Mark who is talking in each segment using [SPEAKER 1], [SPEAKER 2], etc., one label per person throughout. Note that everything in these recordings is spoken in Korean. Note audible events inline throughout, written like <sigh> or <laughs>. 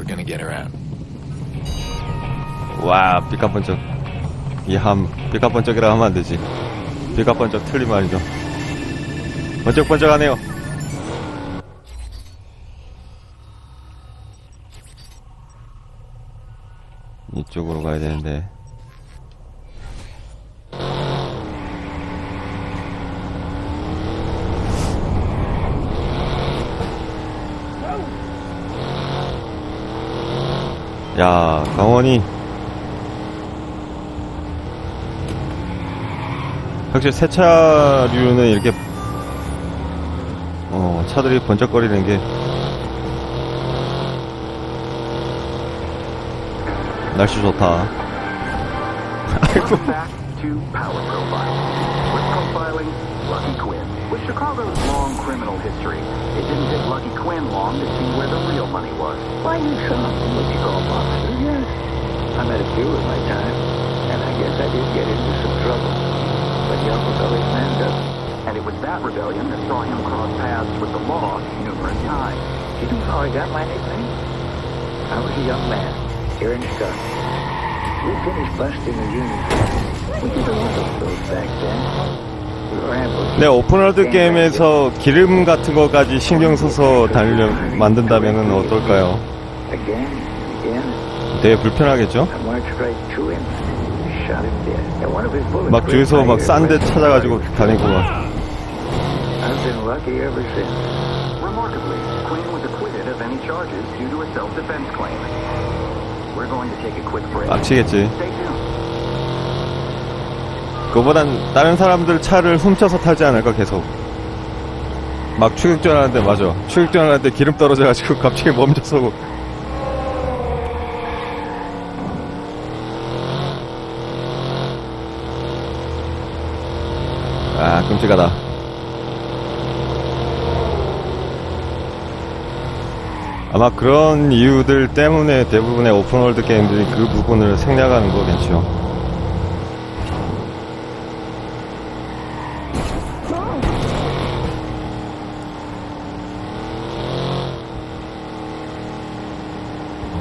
[SPEAKER 1] we're gonna get out.
[SPEAKER 2] 와 삐까번쩍. 이함 삐까번쩍이라 하면 안 되지. 삐까번쩍 틀린 말이죠. 번쩍번쩍하네요. 이쪽으로 가야 되는데 야 강원이 확실히 새 차류는 이렇게 어 차들이 번쩍거리는 게 날씨 좋다 아이고
[SPEAKER 3] it didn't take Lucky Quinn long to see where the real money was.
[SPEAKER 4] Why you some what you call monsters? Yes. I met a few in my time, and I guess I did get into some trouble. But young rebellious man doesn't.
[SPEAKER 3] And it was that rebellion that saw him cross paths with the law numerous times.
[SPEAKER 4] You know how I got my nickname? I was a young man here in Chicago. We finished busting the union. We did a lot of those back then.
[SPEAKER 2] 네 오픈월드 게임에서 기름 같은 거까지 신경 써서 달려 만든다면 어떨까요? 되게 불편하겠죠? 막
[SPEAKER 4] my
[SPEAKER 2] 막싼 데 찾아가지고. 다니고 막
[SPEAKER 3] break.
[SPEAKER 2] 빡치겠지 그보단 다른 사람들 차를 훔쳐서 타지 않을까 계속. 막 추격전 하는데 맞아. 추격전 하는데 기름 떨어져가지고 <laughs> 갑자기 멈춰서고 아 끔찍하다. 아마 그런 이유들 때문에 대부분의 오픈월드 게임들이 그 부분을 생략하는 거겠죠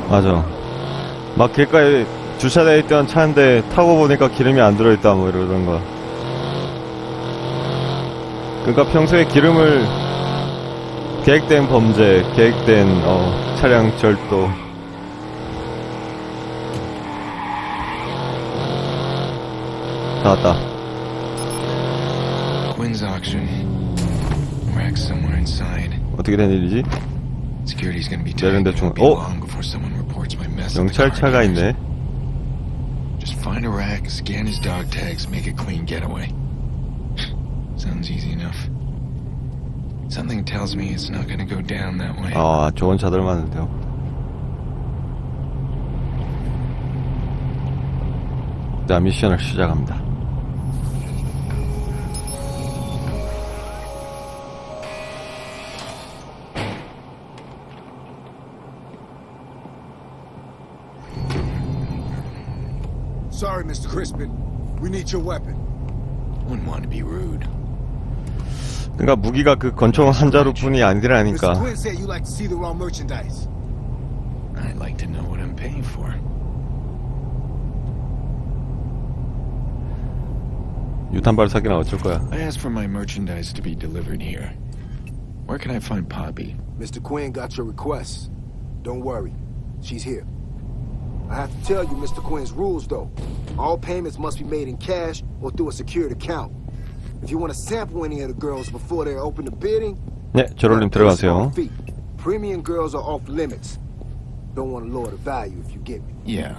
[SPEAKER 2] 맞아. 막 길가에 주차되어 있던 차인데 타고 보니까 기름이 안 들어있다 뭐 이러던 거. 그러니까 평소에 기름을 계획된 범죄, 계획된 어, 차량 절도. 다 왔다.
[SPEAKER 1] Quinn's auction. Rack somewhere inside.
[SPEAKER 2] 어떻게 된 일이지?
[SPEAKER 1] Won't be
[SPEAKER 2] 어? 경찰차가
[SPEAKER 1] car
[SPEAKER 2] 있네.
[SPEAKER 1] Just find a rack, scan his dog tags, make a clean getaway. Sounds easy enough. Something tells me it's not gonna go down that way.
[SPEAKER 2] 아, 좋은 차들 많은데요. 자, 미션을 시작합니다.
[SPEAKER 5] Sorry, Mr. Crispin. We need your weapon.
[SPEAKER 1] Wouldn't want to be rude.
[SPEAKER 2] 그러니까 무기가 그 권총 한 자루뿐이
[SPEAKER 5] Mr.
[SPEAKER 2] 아니라니까.
[SPEAKER 5] Quinn said you like to see the raw merchandise.
[SPEAKER 1] I'd like to know what I'm paying for.
[SPEAKER 2] 유탄발 사기나 어쩔 거야.
[SPEAKER 1] I asked for my merchandise to be delivered here. Where can I find Poppy?
[SPEAKER 5] Mr. Quinn got your request. Don't worry. She's here. I have to tell you Mr. Quinn's rules, though. All payments must be made in cash or through a secured account. If you want to sample any of the girls before they're open to bidding,
[SPEAKER 2] 네, 저롤님 들어가세요.
[SPEAKER 5] fee. Premium girls are off limits. Don't want to lower the value if you get me.
[SPEAKER 1] Yeah,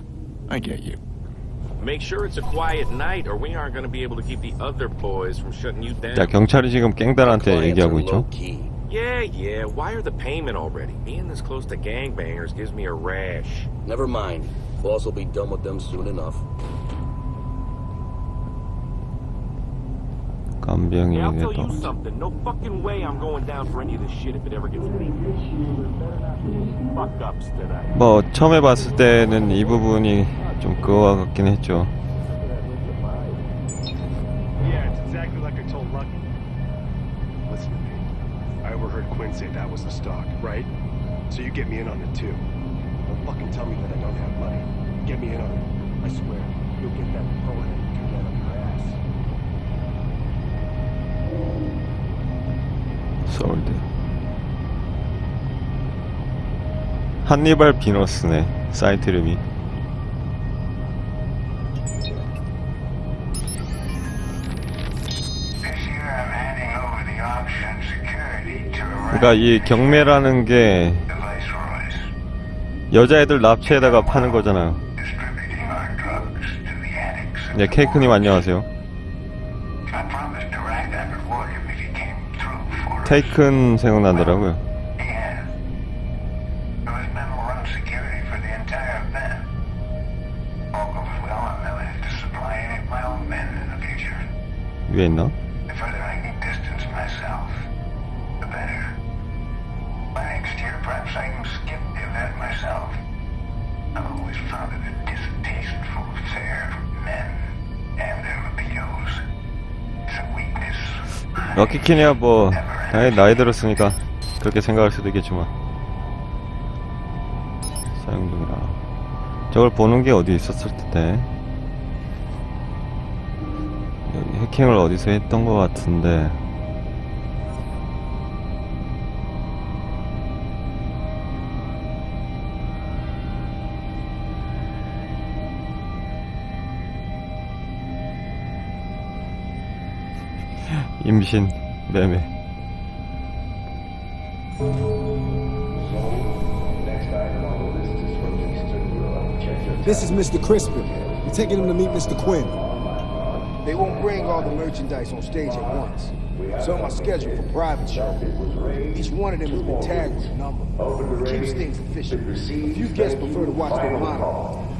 [SPEAKER 1] I get you.
[SPEAKER 6] Make sure it's a quiet night, or we aren't going to be able to keep the other boys from shutting you down.
[SPEAKER 2] 자, 경찰이 지금 깽단한테 얘기하고 있죠.
[SPEAKER 6] Yeah, yeah. Wire the payment already. Being this close to gangbangers gives me a rash.
[SPEAKER 7] Never mind. Boss will be done with them soon enough.
[SPEAKER 6] Yeah, I'll tell
[SPEAKER 2] 간병인에게도
[SPEAKER 6] you something. No fucking way I'm going down for any of this shit if it ever gets leaked. Fuck ups today.
[SPEAKER 2] 뭐 처음에 봤을 때는 이 부분이 좀 그거 같긴 했죠.
[SPEAKER 8] Yeah, it's exactly like I told Lucky. overheard Quinn say that was the stock, right? So you get me in on it too. Don't fucking tell me that I don't have money. Get me in on it. I swear, you'll get that bonehead to do that on your ass.
[SPEAKER 2] 서울대 한니발 비너스네 사이트 이름이 그러니까 이 경매라는 게 여자애들 납치에다가 파는 거잖아요. 네 케이크님 안녕하세요. 테이큰 생각나더라고요? 위에 있나? 럭키키니야 뭐 당연히 나이 들었으니까 그렇게 생각할 수도 있겠지만. 사용 중이라. 저걸 보는 게 어디 있었을 텐데. 여기 해킹을 어디서 했던 것 같은데 machine BMW
[SPEAKER 5] This is Mr. Crispin. We're taking him to meet Mr. Quinn. They won't bring all the merchandise on stage at once. It's on my schedule for private shows. Each one of them has been tagged with a number. It keeps things efficient. If you guests prefer to watch the model,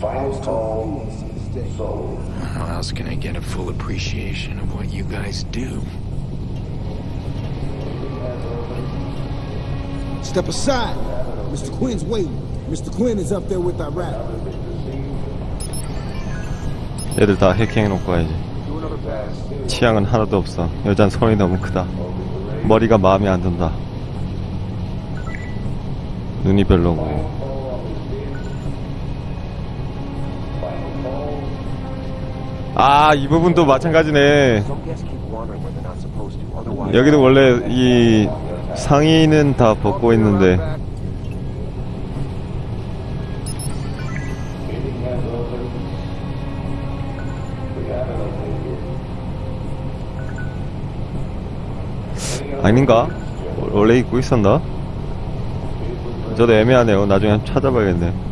[SPEAKER 5] Final call. Stage.
[SPEAKER 1] How else can I get a full appreciation of what you guys do?
[SPEAKER 5] Step aside. Mr. Quinn's waiting. Mr. Quinn is up there with Iraq.
[SPEAKER 2] 얘들 다 해킹해놓고 가야지 취향은 하나도 없어 여잔 손이 너무 크다 머리가 마음에 안 든다 눈이 별로고 아 이 부분도 마찬가지네 여기도 원래 이 상의는 다 벗고 있는데 아닌가? 원래 입고 있었나? 저도 애매하네요. 나중에 찾아봐야겠네.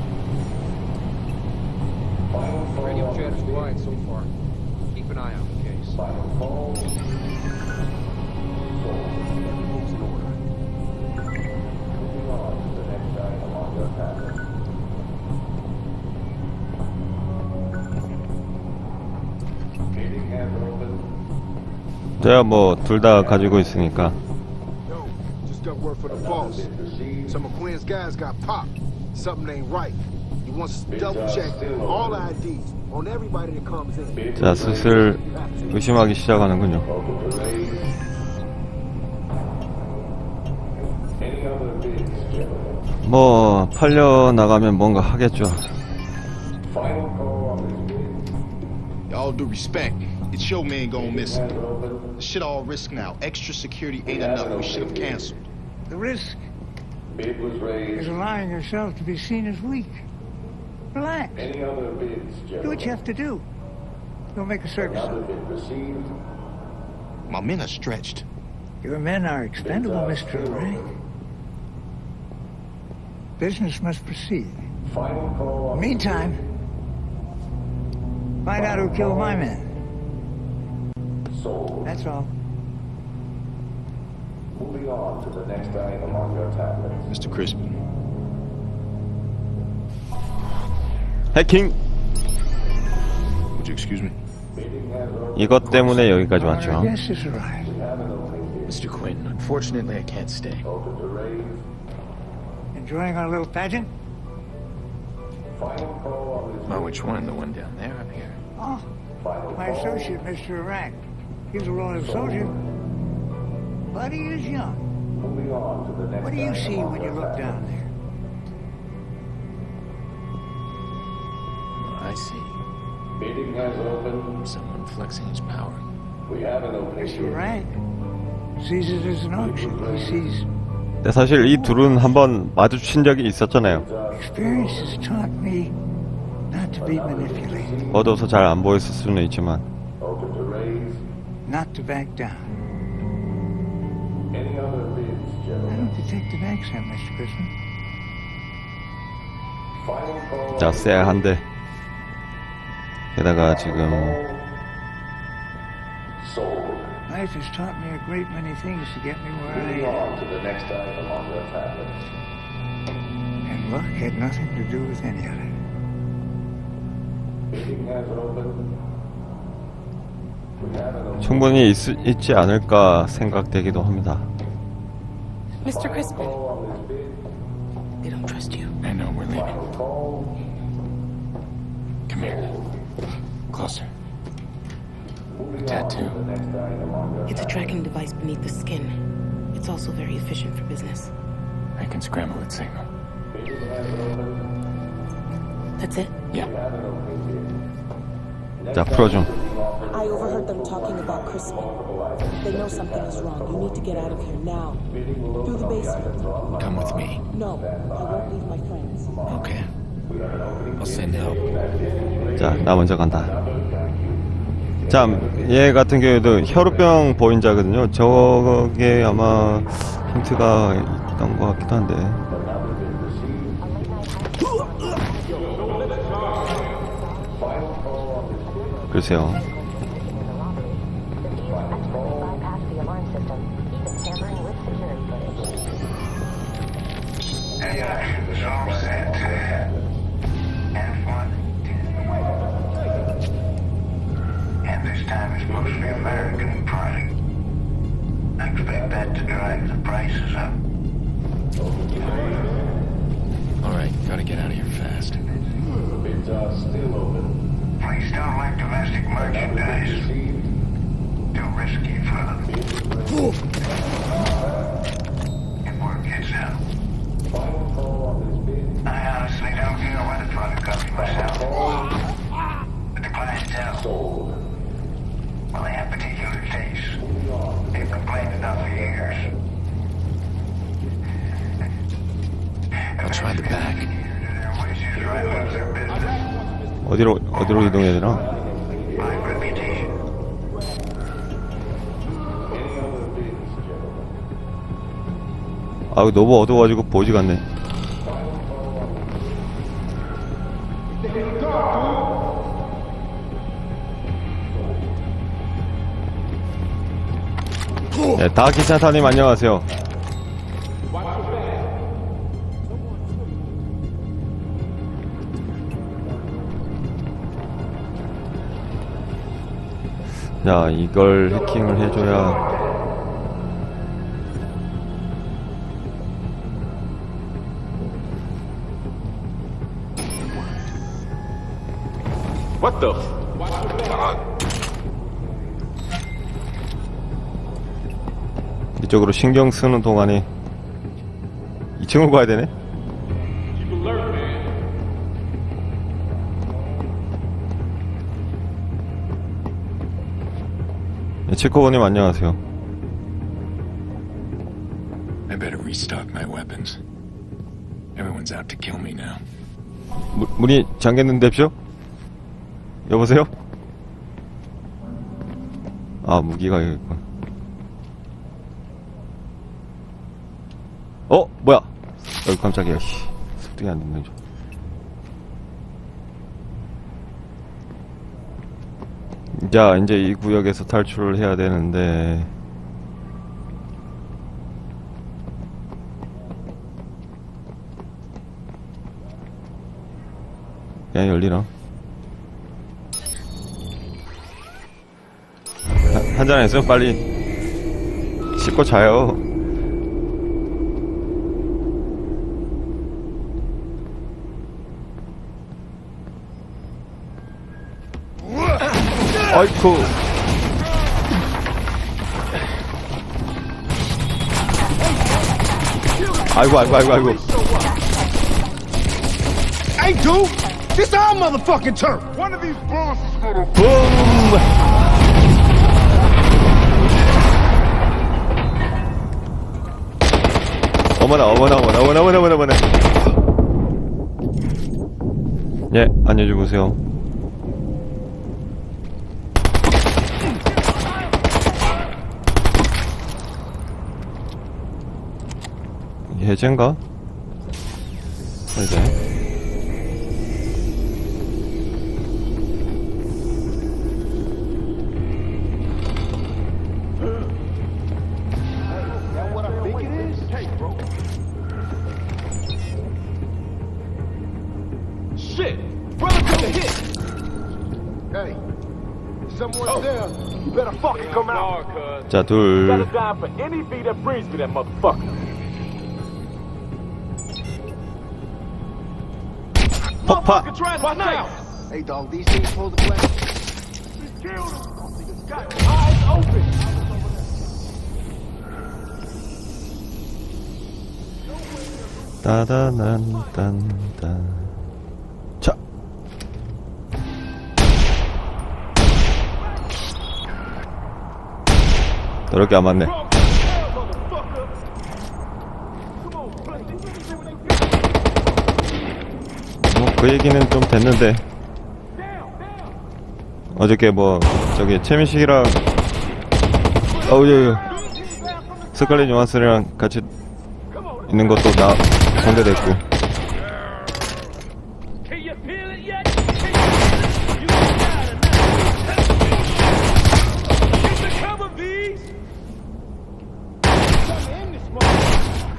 [SPEAKER 2] 제가 뭐 둘 다 가지고 있으니까
[SPEAKER 5] just got word for the boss. Some of Quinn's guys got popped. Something ain't right.
[SPEAKER 2] 자 슬슬 의심하기 시작하는군요. 뭐 팔려 나가면 뭔가 하겠죠.
[SPEAKER 9] All due respect, it's your man going missing. The shit all risk now. Extra security ain't enough. We should have canceled.
[SPEAKER 4] The risk is allowing yourself to be seen as weak. Relax. Do what you have to do. Don't make a circus of it.
[SPEAKER 9] My men are stretched.
[SPEAKER 4] Your men are expendable, Mr. Rank. Business must proceed. Meantime, find out who killed my men. That's all. Moving on to the next item on your tablet.
[SPEAKER 9] Mr. Crispin.
[SPEAKER 2] 해킹
[SPEAKER 9] Would you excuse me?
[SPEAKER 2] 이것 때문에 여기까지
[SPEAKER 4] Our
[SPEAKER 2] 왔죠.
[SPEAKER 4] guest has arrived.
[SPEAKER 1] Mr. Quinn, unfortunately I can't stay.
[SPEAKER 4] Enjoying our little pageant?
[SPEAKER 1] Oh, which one? The one down there up here?
[SPEAKER 4] Oh, my associate, Mr. Iraq. He was a loyal soldier. But he is young. What do you see when you look down there?
[SPEAKER 1] I see.
[SPEAKER 10] Meeting has opened.
[SPEAKER 1] Someone flexing his power.
[SPEAKER 10] We have an opening.
[SPEAKER 4] You're right. Sees it as an auction. He sees
[SPEAKER 2] 근데 사실 이 둘은 한번 마주친 적이 있었잖아요.
[SPEAKER 4] experience has taught me not to be manipulated,
[SPEAKER 2] 어두워서 잘 안 보였을 수는 있지만
[SPEAKER 10] Open to raise.
[SPEAKER 4] not to back down.
[SPEAKER 10] Any other bids,
[SPEAKER 4] I
[SPEAKER 10] gentlemen?
[SPEAKER 4] don't detect an accent, Mr. Christmas.
[SPEAKER 10] Final call.
[SPEAKER 2] 자 쎄한데 게다가 지금.
[SPEAKER 4] Life has taught me a great many things to get me where I am. And luck had nothing to do with any of it.
[SPEAKER 2] 충분히 있, 있지 않을까 생각되기도 합니다.
[SPEAKER 11] Mr. Crispin, they don't trust you.
[SPEAKER 1] I know we're leaving. Come here. Closer.
[SPEAKER 10] Moving
[SPEAKER 1] Tattoo.
[SPEAKER 10] on to the next item on the
[SPEAKER 11] It's a tracking device beneath the skin. It's also very efficient for business.
[SPEAKER 1] I can scramble its signal.
[SPEAKER 10] Meeting has opened.
[SPEAKER 11] That's it?
[SPEAKER 1] Yeah.
[SPEAKER 10] We have an opening bid.
[SPEAKER 2] 자 풀어줌.
[SPEAKER 12] I overheard them talking about Crispin. They know something is wrong. You need to get out of here now. Through the basement.
[SPEAKER 1] Come with me.
[SPEAKER 12] No, I won't leave my friends.
[SPEAKER 1] Okay. I'll send help.
[SPEAKER 2] 자 나 먼저 간다. 자얘 같은 경우에도 혈우병 보인자거든요. 저게 아마 힌트가 있던 것 같기도 한데. 글쎄요.
[SPEAKER 13] Drive the prices up.
[SPEAKER 2] 어디로 어디로 이동해야 되나? 아 너무 어두워가지고 보지가 않네. 네, 다키차타님 안녕하세요. 자, 이걸 해킹을 해줘야
[SPEAKER 6] What the?
[SPEAKER 2] 이쪽으로 신경 쓰는 동안에 2층으로 가야 되네. 네, 치코버님 안녕하세요.
[SPEAKER 1] I better restock my weapons. Everyone's out to kill me now.
[SPEAKER 2] 무, 문이 잠겼는데쇼? 여보세요? 아 무기가 여기 있군. 어 뭐야? 어이 깜짝이야. 씨. 습득이 안 됐네 좀. 자 이제 이 구역에서 탈출을 해야 되는데 그냥 열리나? 한잔 했으면 빨리 씻고 자요. 아이쿠. 아이고 아이고 아이고 아이고.
[SPEAKER 9] Hey, dude! This our motherfucking turf. One of these bosses gonna
[SPEAKER 2] 어머나 어머나 어머나 어머나 어머나 어머나 어머나 예 안녕히 주무세요 해제인가? 해제
[SPEAKER 9] what I think it is? Hey, bro.
[SPEAKER 6] Shit! Brother took a hit!
[SPEAKER 5] Hey, someone's there. You better fucking come out.
[SPEAKER 2] 자둘 폭파!
[SPEAKER 5] Hey, dog, these things supposed to play.
[SPEAKER 6] Killed him! Got eyes open!
[SPEAKER 2] 따다난딴딴 자 더럽게 안 맞네 그 얘기는 좀 됐는데 어저께 뭐 저기 채민식이랑 어우 예, 예. 스칼렛 요한슨이랑 같이 있는 것도 나!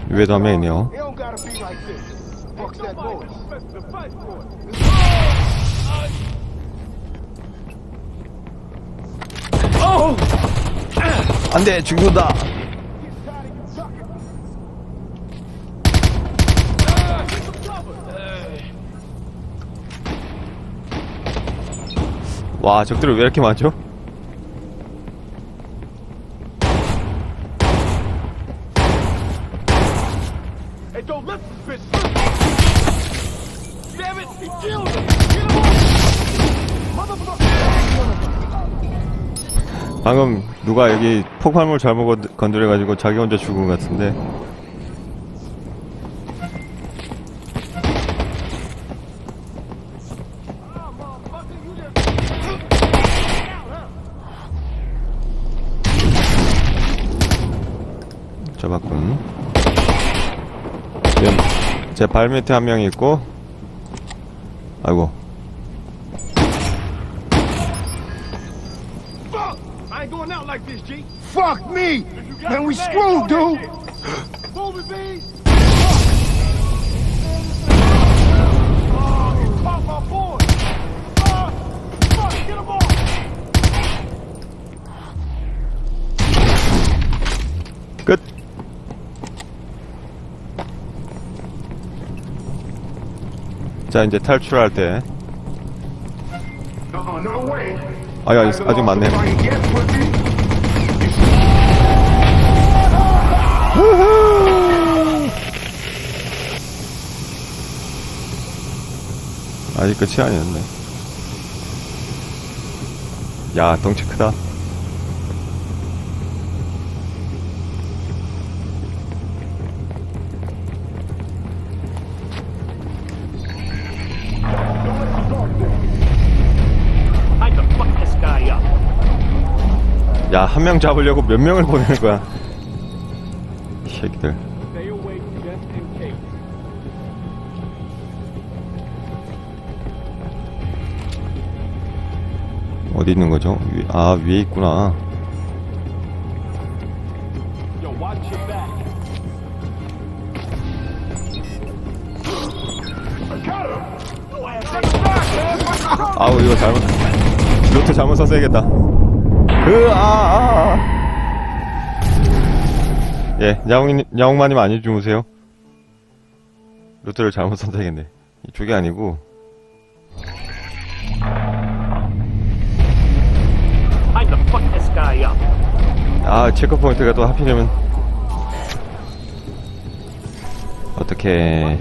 [SPEAKER 2] 위에도 한명 있네요
[SPEAKER 5] Fuck's that noise.
[SPEAKER 6] The fight for it.
[SPEAKER 2] 안돼 죽는다 와 적들이 왜 이렇게 많죠?
[SPEAKER 6] Hey, don't let this bitch slip! Damn it! He killed him! Get him off! Motherfucker!
[SPEAKER 2] 방금 누가 여기 폭발물 잘못 건- 건드려가지고 자기 혼자 죽은 것 같은데. 잡았군. 제 발 밑에 한명 있고 아이고
[SPEAKER 9] Fuck! I ain't going out like this, G. Fuck me! Man, we screwed, dude!
[SPEAKER 6] Move it, B! Oh, he caught my boy! Ah, fuck, get him off!
[SPEAKER 2] 끝 자 이제 탈출할 때. 아직, 아직 많네. 아직 끝이 아니었네. 야 덩치 크다 야 한 명 잡으려고 몇 명을 보내는 거야 이 새끼들. 어디 있는 거죠? 위, 아 위에 있구나. 아우 이거 잘못 루트 잘못 썼어야겠다 으아 예 야옹님 야옹마님 많이 주무세요? 루트를 잘못 선택했네. 이쪽이 아니고. 아 체크 포인트가 또 하필이면. 어떻게